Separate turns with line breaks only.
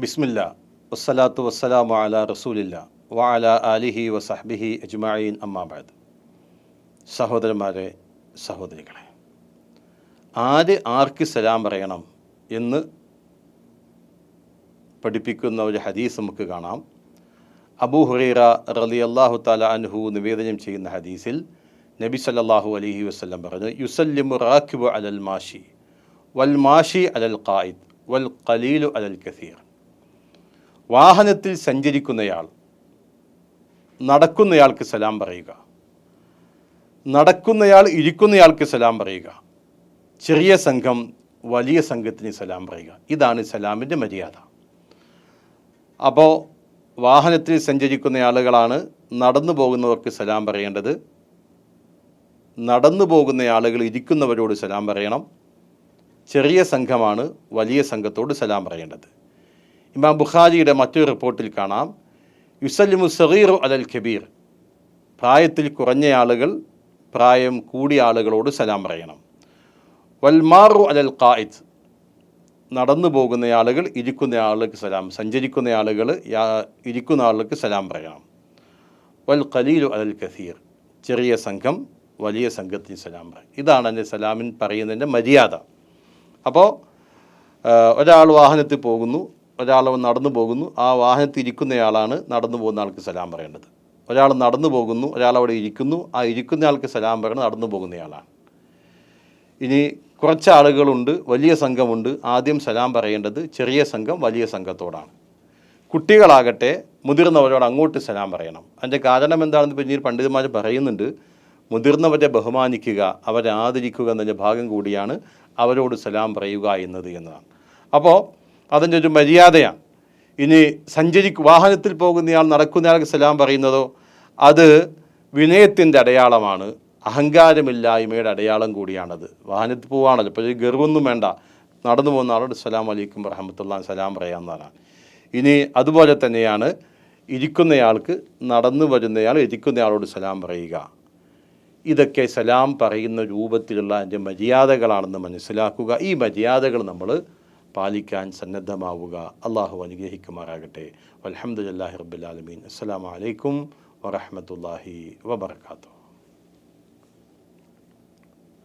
ബിസ്മില്ല. വസ്സലാത്തു വസ്സലാമു അല റസൂലില്ല. വഅല ആലിഹി വസഹ്ബിഹി അജ്മായിൻ അമ്മാബാദ് സഹോദരന്മാരെ സഹോദരികളെ ആര് ആർക്ക് സലാം പറയണം എന്ന് പഠിപ്പിക്കുന്ന ഒരു ഹദീസ് നമുക്ക് കാണാം. അബൂ ഹുറൈറ റലി അള്ളാഹു താല അൻഹു നിവേദനം ചെയ്യുന്ന ഹദീസിൽ നബി സല്ലല്ലാഹു അലഹി വസല്ലം പറഞ്ഞു യുസല്ലിമു റാഖിബു അലൽ മാഷി വൽ മാഷി അലൽ ഖായിദ് വൽ ഖലീലു അലൽ കസീർ. വാഹനത്തിൽ സഞ്ചരിക്കുന്നയാൾ നടക്കുന്നയാൾക്ക് സലാം പറയുക. നടക്കുന്നയാൾ ഇരിക്കുന്നയാൾക്ക് സലാം പറയുക. ചെറിയ സംഘം വലിയ സംഘത്തിന് സലാം പറയുക. ഇതാണ് സലാമിന്റെ മര്യാദ. അപ്പോൾ വാഹനത്തിൽ സഞ്ചരിക്കുന്ന ആളുകളാണ് നടന്നു പോകുന്നവർക്ക് സലാം പറയേണ്ടത്. നടന്നു പോകുന്ന ആളുകൾ ഇരിക്കുന്നവരോട് സലാം പറയണം. ചെറിയ സംഘമാണ് വലിയ സംഘത്തോട് സലാം പറയേണ്ടത്. ഇമാം ബുഖാരിയുടെ മറ്റൊരു റിപ്പോർട്ടിൽ കാണാം. യുസല്ലിമു സഹീറു അലൽ കബീർ. പ്രായത്തിൽ കുറഞ്ഞ ആളുകൾ പ്രായം കൂടിയ ആളുകളോട് സലാം പറയണം. വൽമാറു അലൽ ഖായിദ്. നടന്നു പോകുന്ന ആളുകൾ ഇരിക്കുന്ന ആളുകൾക്ക് സലാം സഞ്ചരിക്കുന്ന ആളുകൾ ഇരിക്കുന്ന ആളുകൾക്ക് സലാം പറയണം. വൽ ഖലീലു അലൽ കസീർ. ചെറിയ സംഘം വലിയ സംഘത്തിന് സലാം പറയും ഇതാണ് എന്റെ സലാമിൻ പറയുന്നതിന്റെ മര്യാദ. അപ്പോൾ ഒരാൾ വാഹനത്തിൽ പോകുന്നു ഒരാൾ നടന്നു പോകുന്നു. ആ വാഹനത്തിൽ ഇരിക്കുന്നയാളാണ് നടന്നു പോകുന്ന ആൾക്ക് സലാം പറയേണ്ടത്. ഒരാൾ നടന്നു പോകുന്നു ഒരാൾ അവിടെ ഇരിക്കുന്നു. ആ ഇരിക്കുന്ന ആൾക്ക് സലാം പറയണം നടന്നു പോകുന്നയാളാണ്. ഇനി കുറച്ച് ആളുകളുണ്ട് വലിയ സംഘമുണ്ട്. ആദ്യം സലാം പറയേണ്ടത് ചെറിയ സംഘം വലിയ സംഘത്തോടാണ്. കുട്ടികളാകട്ടെ മുതിർന്നവരോട് അങ്ങോട്ട് സലാം പറയണം. അതിന്റെ കാരണം എന്താണെന്ന് പിന്നീട് പണ്ഡിതന്മാർ പറയുന്നുണ്ട്. മുതിർന്നവരെ ബഹുമാനിക്കുക അവരെ ആദരിക്കുക എന്നതിന്റെ ഭാഗം കൂടിയാണ് അവരോട് സലാം പറയുക എന്നത് എന്നതാണ്. അപ്പോൾ അതിന്റെ ഒരു മര്യാദയാണ്. ഇനി സഞ്ചരി വാഹനത്തിൽ പോകുന്നയാൾ നടക്കുന്നയാൾക്ക് സലാം പറയുന്നതോ അത് വിനയത്തിന്റെ അടയാളമാണ്. അഹങ്കാരമില്ലായ്മയുടെ അടയാളം കൂടിയാണത്. വാഹനത്തിൽ പോവുകയാണല്ലോ. ഇപ്പോൾ ഗർവൊന്നും വേണ്ട. നടന്നു പോകുന്ന ആളോട് സലാം അലൈക്കും റഹമത്തുള്ള സലാം പറയാമെന്നാണ്. ഇനി അതുപോലെ തന്നെയാണ് ഇരിക്കുന്നയാൾക്ക് നടന്നു വരുന്നയാൾ ഇരിക്കുന്നയാളോട് സലാം പറയുക. ഇതൊക്കെ സലാം പറയുന്ന രൂപത്തിലുള്ള അതിന്റെ മര്യാദകളാണെന്ന് മനസ്സിലാക്കുക. ഈ മര്യാദകൾ നമ്മൾ പാലിക്കാൻ സന്നദ്ധമാവുക. അള്ളാഹു അനുഗ്രഹിക്കുമാറാകട്ടെ. അലഹമുല്ലാഹി റബ്ബുലാലമീൻ അസ്സാം വലൈക്കും വറഹമത്തല്ലാഹി വബർക്കാത്തു